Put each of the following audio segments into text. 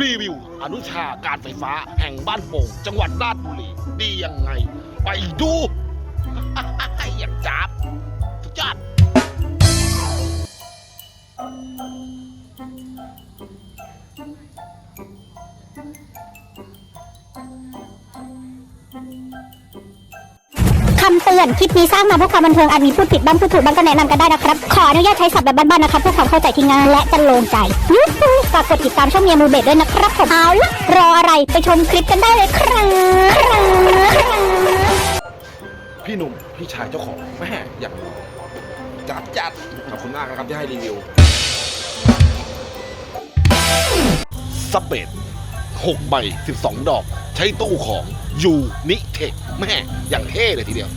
รีวิว อนุชาการไฟฟ้า แห่งบ้านโป่งจังหวัดราชบุรีดียังไง ไปดู คำเตือน คลิปนี้สร้างมาเพื่อความบันเทิงอาจมีพูดผิดบ้างพูดถูกบ้างก็แนะนำกันได้นะครับ ขออนุญาตใช้ศัพท์แบบบ้านๆนะครับเพื่อความเข้าใจที่ง่ายและจะโลงใจยูฮูฝากกดติดตามช่องเมียมือเบสด้วยนะครับผมเอาละรออะไรไปชมคลิปกันได้เลยครับครับพี่หนุ่มพี่ชายเจ้าของแม่อยากรู้จัดจัดขอบคุณมากนะครับที่ให้รีวิวสเปด 6 ใบ 12 ดอก ใช้ตู้ของยูนิเทคแม่อย่างเท่เลยทีเดียว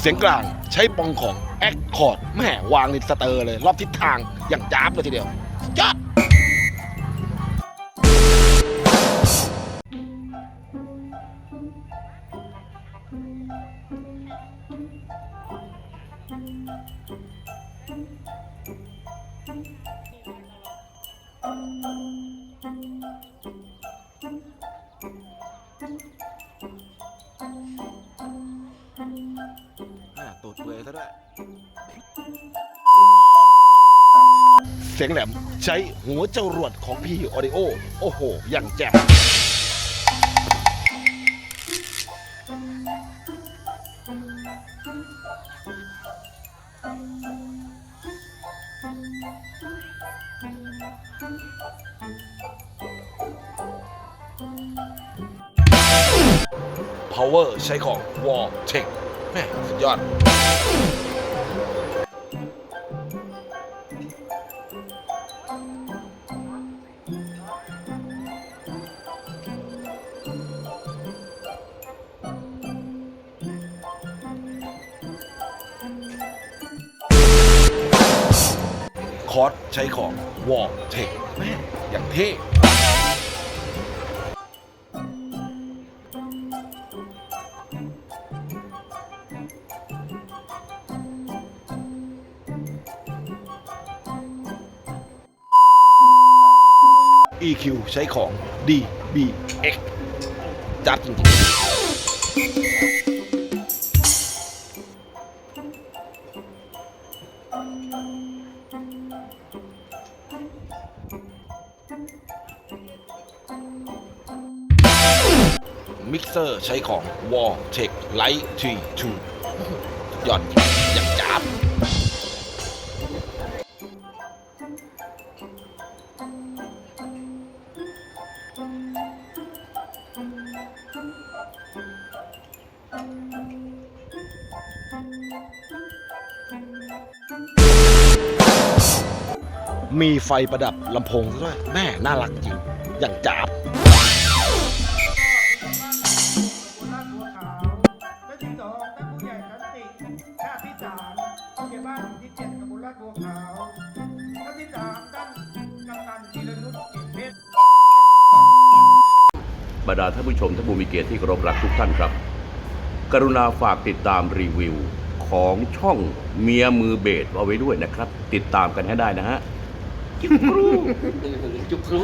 เสียงกลางใช้ปองของแอคคอร์ดแม่วางในสเตอร์เลย รอบทิศทางอย่างจ้าบเลยทีเดียวสุดยอด เปื่อยซะด้วยเสียงแหลมใช้หัวจรวดของพี่ออดิโอ โอ้โห อย่างแจ่มพาวเวอร์ใช้ของวอลเทค แม่สุดยอดคอร์สใช้ของวอลเทคแม่อย่างเท่ EQ ใช้ของ DBX จัดจริงมิกเซอร์ใช้ของ Wall Tech Light T2 ยอดอย่างจับ มีไฟประดับลำโพงด้วย แม่น่ารักจริง อย่างจับคนราชบัวขาวและที่สองท่านผู้ใหญ่สันติชาติที่สามผู้ใหญ่บ้านที่เจ็ดตำบลราชบัวขาวท่านที่สามท่านกำนันธีรนุชเก่งเพชรบรรดาท่านผู้ชมท่านผู้มีเกียรติที่เคารพรักทุกท่านครับ กรุณาฝากติดตามรีวิว ของช่องเมียมือเบสเอาไว้ด้วยนะครับ ติดตามกันให้ได้นะฮะ จุกครู